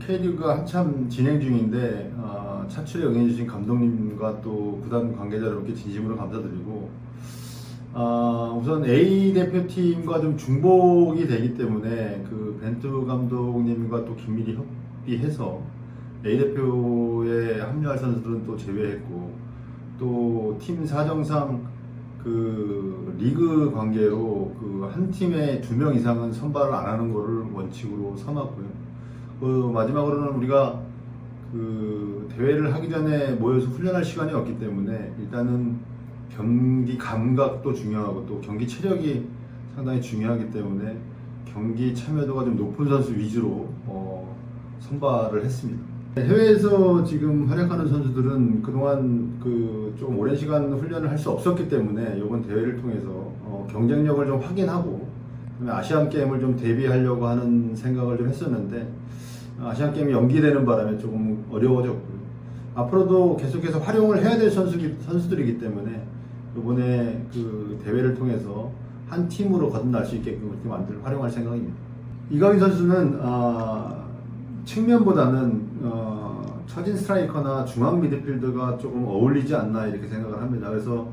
K리그가 한참 진행 중인데 어, 차출에 응해주신 감독님과 또 구단 관계자 여러분께 진심으로 감사드리고 어, 우선 A 대표팀과 좀 중복이 되기 때문에 그 벤투 감독님과 또 긴밀히 협의해서 A 대표에 합류할 선수들은 또 제외했고 또 팀 사정상 그 리그 관계로 그 한 팀에 두 명 이상은 선발을 안 하는 거를 원칙으로 삼았고요. 그 마지막으로는 우리가 그 대회를 하기 전에 모여서 훈련할 시간이 없기 때문에 일단은 경기 감각도 중요하고 또 경기 체력이 상당히 중요하기 때문에 경기 참여도가 좀 높은 선수 위주로 어, 선발을 했습니다. 해외에서 지금 활약하는 선수들은 그동안 그 좀 오랜 시간 훈련을 할 수 없었기 때문에 이번 대회를 통해서 어, 경쟁력을 좀 확인하고 아시안 게임을 좀 대비하려고 하는 생각을 좀 했었는데 아시안 게임이 연기되는 바람에 조금 어려워졌고요. 앞으로도 계속해서 활용을 해야 될 선수 선수들이기 때문에 이번에 그 대회를 통해서 한 팀으로 거듭날 수 있게끔 그렇게 만들 활용할 생각입니다. 이강인 선수는 아, 측면보다는 어, 처진 스트라이커나 중앙 미드필더가 조금 어울리지 않나 이렇게 생각을 합니다. 그래서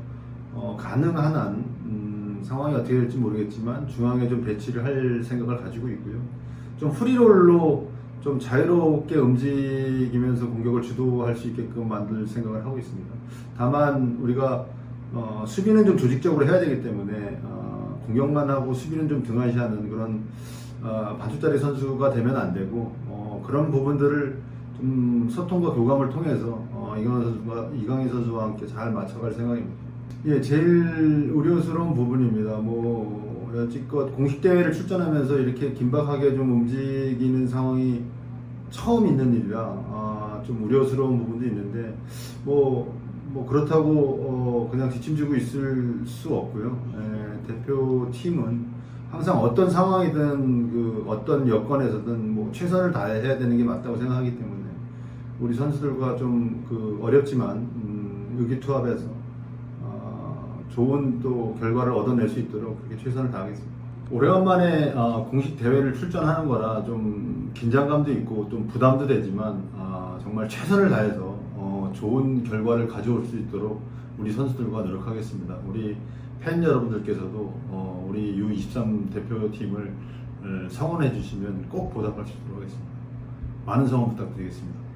어, 가능한 한 음, 상황이 어떻게 될지 모르겠지만 중앙에 좀 배치를 할 생각을 가지고 있고요. 좀 프리롤로 좀 자유롭게 움직이면서 공격을 주도할 수 있게끔 만들 생각을 하고 있습니다. 다만 우리가 어, 수비는 좀 조직적으로 해야 되기 때문에 어, 공격만 하고 수비는 좀 등한시하는 그런 어, 반투짜리 선수가 되면 안 되고 어, 그런 부분들을 좀 소통과 교감을 통해서 어, 이강인 선수와 함께 잘 맞춰갈 생각입니다. 예, 제일 우려스러운 부분입니다. 뭐 여지껏 공식 대회를 출전하면서 이렇게 긴박하게 좀 움직이는 상황이 처음 있는 일이라 아, 좀 우려스러운 부분도 있는데 뭐, 뭐 그렇다고 어, 그냥 뒷짐지고 있을 수 없고요. 예, 대표팀은 항상 어떤 상황이든 그 어떤 여건에서든 뭐 최선을 다해야 되는 게 맞다고 생각하기 때문에 우리 선수들과 좀 그 어렵지만 음, 의기투합해서 어, 좋은 또 결과를 얻어낼 수 있도록 그렇게 최선을 다하겠습니다. 오래간만에 어, 공식 대회를 출전하는 거라 좀 긴장감도 있고 좀 부담도 되지만 아, 정말 최선을 다해서 어, 좋은 결과를 가져올 수 있도록 우리 선수들과 노력하겠습니다. 우리 팬 여러분들께서도 어, 우리 U23 대표팀을 어, 성원해 주시면 꼭 보답할 수 있도록 하겠습니다. 많은 성원 부탁드리겠습니다.